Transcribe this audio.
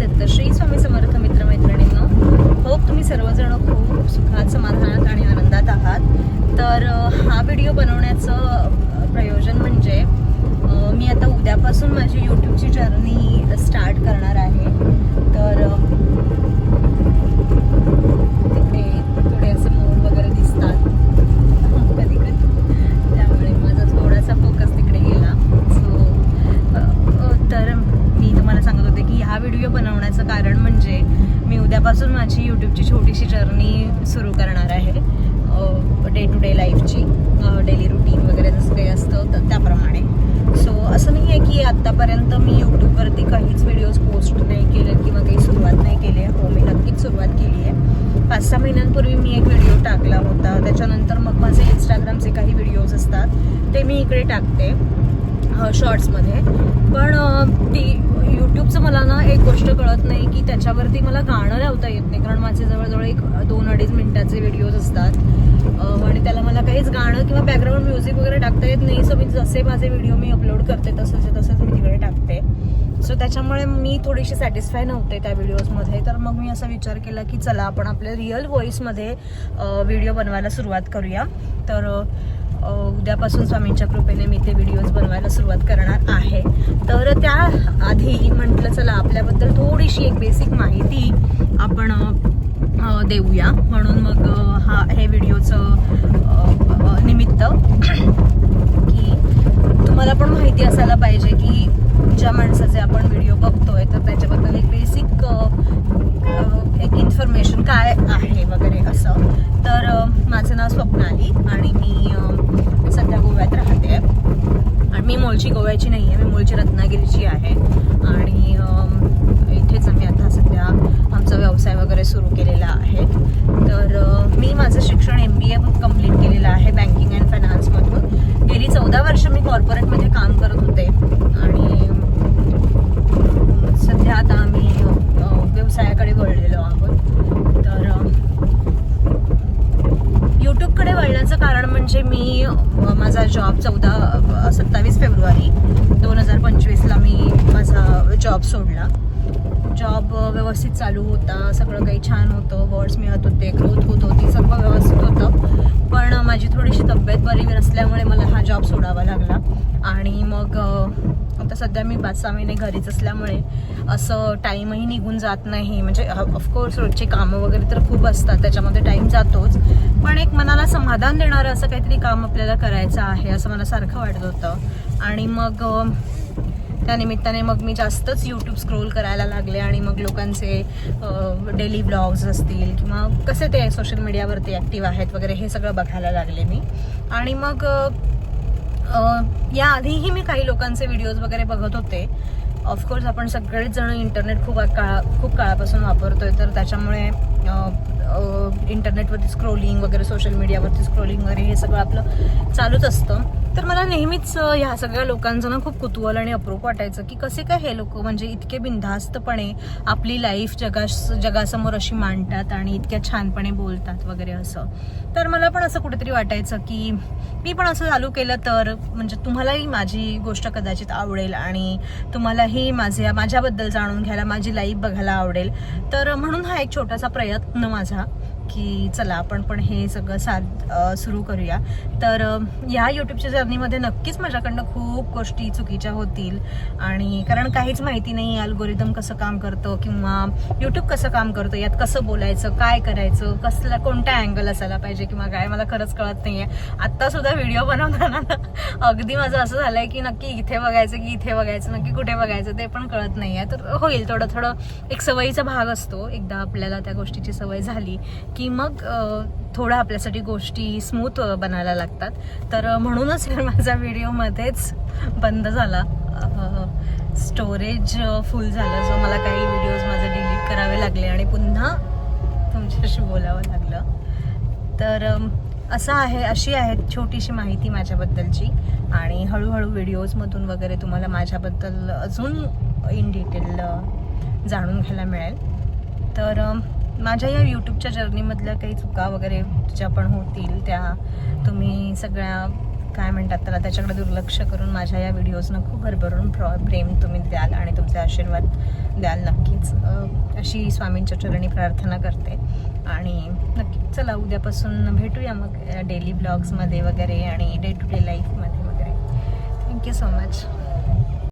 दत्तश्री स्वामी समर्थ मित्र मैत्रिणींनो होप तुम्ही सर्वजण खूप सुखात समाधानात आणि आनंदात आहात. तर हा व्हिडिओ बनवण्याचं प्रयोजन म्हणजे मी आता उद्यापासून माझी यूट्यूबची जर्नी स्टार्ट करणार आहे. तर अ, तिकडे थोडे असे मोर वगैरे दिसतात कधी कधी त्यामुळे माझा थोडासा फोकस तिकडे गेला सो तर मी तुम्हाला सांगत होते की हा व्हिडिओ बनवण्याचं कारण म्हणजे मी उद्यापासून माझी यूट्यूबची छोटीशी जर्नी सुरू करणार आहे. डे टू डे लाईफची डेली रुटीन वगैरे जसं काही असतं तर त्याप्रमाणे. सो असं नाही आहे की आत्तापर्यंत मी यूट्यूबवरती काहीच व्हिडिओज पोस्ट नाही केले किंवा काही सुरुवात नाही केली आहे. हो मी नक्कीच सुरुवात केली आहे. पाच सहा महिन्यांपूर्वी मी एक व्हिडिओ टाकला होता. त्याच्यानंतर मग माझे इंस्टाग्रामचे काही व्हिडिओज असतात ते मी इकडे टाकते शॉर्ट्समध्ये पण अ, ती यूट्यूबचं मला ना एक गोष्ट कळत नाही की त्याच्यावरती मला गाणं लावता येत नाही कारण माझे जवळजवळ एक दोन अडीच मिनिटाचे व्हिडिओज असतात. आणि त्याला मला काहीच गाणं किंवा बॅकग्राऊंड म्युझिक वगैरे टाकता येत नाही. सो मी जसे माझे व्हिडिओ मी अपलोड करते तसंच तसंच मी तिकडे टाकते. सो त्याच्यामुळे मी थोडीशी सॅटिस्फाय नव्हते त्या व्हिडिओजमध्ये तर मग मी असा विचार केला की चला आपण आपल्या रिअल व्हॉईसमध्ये व्हिडिओ बनवायला सुरुवात करूया. तर उद्यापासून स्वामींच्या कृपेने मी ते व्हिडिओज बनवायला सुरुवात करणार आहे. तर त्या आधी म्हटलं चला आपल्याबद्दल थोडीशी एक बेसिक माहिती आपण देऊया. म्हणून मग हा हे व्हिडिओचं मला पण माहिती असायला पाहिजे की ज्या माणसाचे आपण व्हिडिओ बघतोय तर त्याच्याबद्दल एक बेसिक एक इन्फॉर्मेशन काय आहे वगैरे असं. तर माझं नाव स्वप्नाली आणि मी सध्या गोव्यात राहते. आणि मी मूळची गोव्याची नाही आहे मी मूळची रत्नागिरीची आहे. आणि इथेच आम्ही आता सध्या आमचा व्यवसाय वगैरे सुरू केलेला आहे. तर मी माझं शिक्षण एम बी ए कंप्लीट केलेलं आहे बँकिंग अँड फायनान्समधून गेली चौदा वर्ष मी कॉर्पोरेटमध्ये काम करत होते आणि सध्या आता आम्ही अ, व्यवसायाकडे वळलेलो आहोत तर अ, यूट्यूबकडे वळण्याचं कारण म्हणजे मी अ, माझा जॉब चौदा सत्तावीस फेब्रुवारी दोन हजार पंचवीसला मी माझा जॉब सोडला. जॉब व्यवस्थित चालू होता सगळं काही छान होतं वर्ड्स मिळत होते ग्रोथ होत होती सर्व व्यवस्थित होतं. पण माझी थोडीशी तब्येत बरी नसल्यामुळे मला हा जॉब सोडावा लागला. आणि मग आता सध्या मी पाच सहा महिने घरीच असल्यामुळे असं टाईमही निघून जात नाही. म्हणजे ऑफकोर्स रोजची कामं वगैरे तर खूप असतात त्याच्यामध्ये टाईम जातोच. पण एक मनाला समाधान देणारं असं काहीतरी काम आपल्याला करायचं आहे असं मला सारखं वाटत होतं. आणि मग त्यानिमित्ताने त्या निमित्ताने मग मी जास्तच यूट्यूब स्क्रोल करायला लागले आणि मग लोकांचे डेली ब्लॉग्स असतील किंवा कसे ते सोशल मीडियावरती ॲक्टिव्ह आहेत वगैरे हे सगळं बघायला लागले मी. आणि मग याआधीही मी काही लोकांचे व्हिडिओज वगैरे बघत होते. ऑफकोर्स आपण सगळेच जण इंटरनेट खूप काळा खूप काळापासून वापरतोय तर त्याच्यामुळे इंटरनेटवरती स्क्रोलिंग वगैरे सोशल मीडियावरती स्क्रोलिंग वगैरे हे सगळं आपलं चालूच असतं. तर मला नेहमीच ह्या सगळ्या लोकांचं ना खूप कुतूहल आणि अप्रूप वाटायचं की कसे काय हे लोक म्हणजे इतके बिनधास्तपणे आपली लाईफ जगा जगासमोर अशी मांडतात आणि इतक्या छानपणे बोलतात वगैरे असं. तर मला पण असं कुठेतरी वाटायचं की मी पण असं चालू केलं तर म्हणजे तुम्हालाही माझी गोष्ट कदाचित आवडेल आणि तुम्हालाही माझ्या माझ्याबद्दल जाणून घ्यायला माझी लाईफ बघायला आवडेल. तर म्हणून हा एक छोटासा प्रयत्न माझा. की चला आपण पण हे सगळं साथ सुरू करूया. तर ह्या या यूट्यूबच्या जर्नीमध्ये नक्कीच माझ्याकडनं खूप गोष्टी चुकीच्या होतील. आणि कारण काहीच माहिती नाही अल्गोरिदम कसं काम करतं किंवा यूट्यूब कसं काम करतं यात कसं बोलायचं काय करायचं कसला कोणता अँगल असायला पाहिजे किंवा काय मला खरंच कळत नाही आहे सुद्धा व्हिडिओ बनवताना अगदी माझं असं झालंय की नक्की इथे बघायचं की इथे बघायचं नक्की कुठे बघायचं ते पण कळत नाही आहे तर होईल थोडं थोडं एक सवयीचा भाग असतो. एकदा आपल्याला त्या गोष्टीची सवय झाली की की मग अ, थोडं आपल्यासाठी गोष्टी स्मूथ बनायला लागतात. तर म्हणूनच माझा व्हिडिओमध्येच बंद झाला. स्टोरेज फुल झालं. सो मला काही व्हिडिओज माझे डिलीट करावे लागले आणि पुन्हा तुमच्याशी बोलावं लागलं. तर असं आहे अशी आहे छोटीशी माहिती माझ्याबद्दलची. आणि हळूहळू व्हिडिओजमधून वगैरे तुम्हाला माझ्याबद्दल अजून इन डिटेल जाणून घ्यायला मिळेल. तर माझ्या या यूट्यूबच्या जर्नीमधल्या काही चुका वगैरे ज्या पण होतील त्या तुम्ही सगळ्या काय म्हणतात त्याला त्याच्याकडे दुर्लक्ष करून माझ्या या व्हिडिओजनं खूप भरभरून प्रेम तुम्ही द्याल आणि तुमचे आशीर्वाद द्याल नक्कीच. अशी स्वामींच्या चरणी प्रार्थना करते. आणि नक्की चला उद्यापासून भेटूया मग डेली ब्लॉग्समध्ये वगैरे आणि डे टू डे लाईफमध्ये वगैरे. Thank you so much